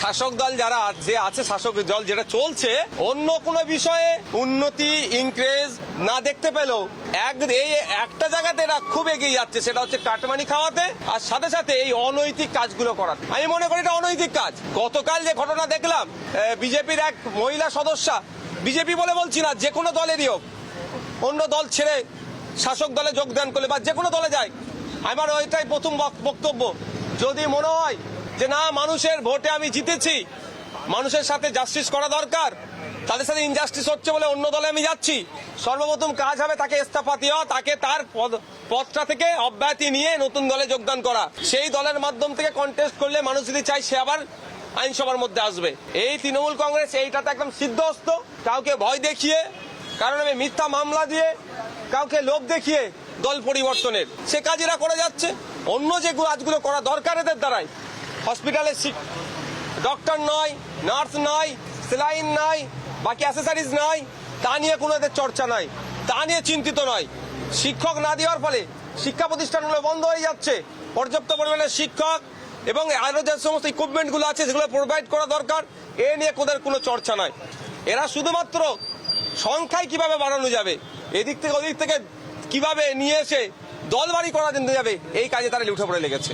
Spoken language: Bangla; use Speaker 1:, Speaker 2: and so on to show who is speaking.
Speaker 1: শাসক দল যারা যে আছে, শাসক দল যেটা চলছে, অন্য কোনো বিষয়ে উন্নতি ইনক্রেজ না দেখতে পেলেও এক, এই একটা জায়গাতে এরা খুব এগিয়ে যাচ্ছে, সেটা হচ্ছে কাটমানি খাওয়াতে আর সাথে সাথে এই অনৈতিক কাজগুলো করাতে। আমি মনে করি এটা অনৈতিক কাজ। গতকাল যে ঘটনা দেখলাম বিজেপির এক মহিলা সদস্যা, বিজেপি বলে বলছি না, যে কোনো দলেরই হোক, অন্য দল ছেড়ে শাসক দলে যোগদান করলে বা যে কোনো দলে যায়, আমার ওইটাই প্রথম বক্তব্য। যদি মনে হয় যে না, মানুষের ভোটে আমি জিতেছি। মানুষের সাথে জাস্টিস করা দরকার। তাদের সাথে ইনজাস্টিস হচ্ছে বলে অন্য দলে আমি যাচ্ছি। সর্বপ্রথম কাজ হবে তাকে ইস্তফা দেওয়া, তাকে তার পদ পদটা থেকে অব্যাহতি নিয়ে নতুন দলে যোগদান করা। সেই দলের মাধ্যম থেকে কন্টেস্ট করলে মানুষ যদি চায় সে আবার আইনসভার মধ্যে আসবে। এই তৃণমূল কংগ্রেস এইটাতে একদম সিদ্ধস্ত কাউকে ভয় দেখিয়ে, কারণ আমি মিথ্যা মামলা দিয়ে কাউকে লোভ দেখিয়ে দল পরিবর্তনের। সে কাজ এরা করে যাচ্ছে। অন্য যে কাজগুলো করা দরকার এদের দ্বারাই। হসপিটালে ডক্টর নয়, নার্স নয়, সেলাইন নাই বাকি অ্যাসেসারিজ নাই তা নিয়ে কোনো এদের চর্চা নাই। তা নিয়ে চিন্তিত নয়। শিক্ষক না দেওয়ার ফলে শিক্ষা প্রতিষ্ঠানগুলো বন্ধ হয়ে যাচ্ছে। পর্যাপ্ত পরিমাণে শিক্ষক এবং আরও যে সমস্ত ইকুইপমেন্টগুলো আছে, সেগুলো প্রোভাইড করা দরকার, এ নিয়ে কোদের কোনো চর্চা নাই। এরা শুধুমাত্র সংখ্যায় কীভাবে বাড়ানো যাবে, এদিক থেকে ওদিক থেকে কীভাবে নিয়ে এসে দলবাড়ি করা যেতে যাবে, এই কাজে তারা উঠে পড়ে লেগেছে।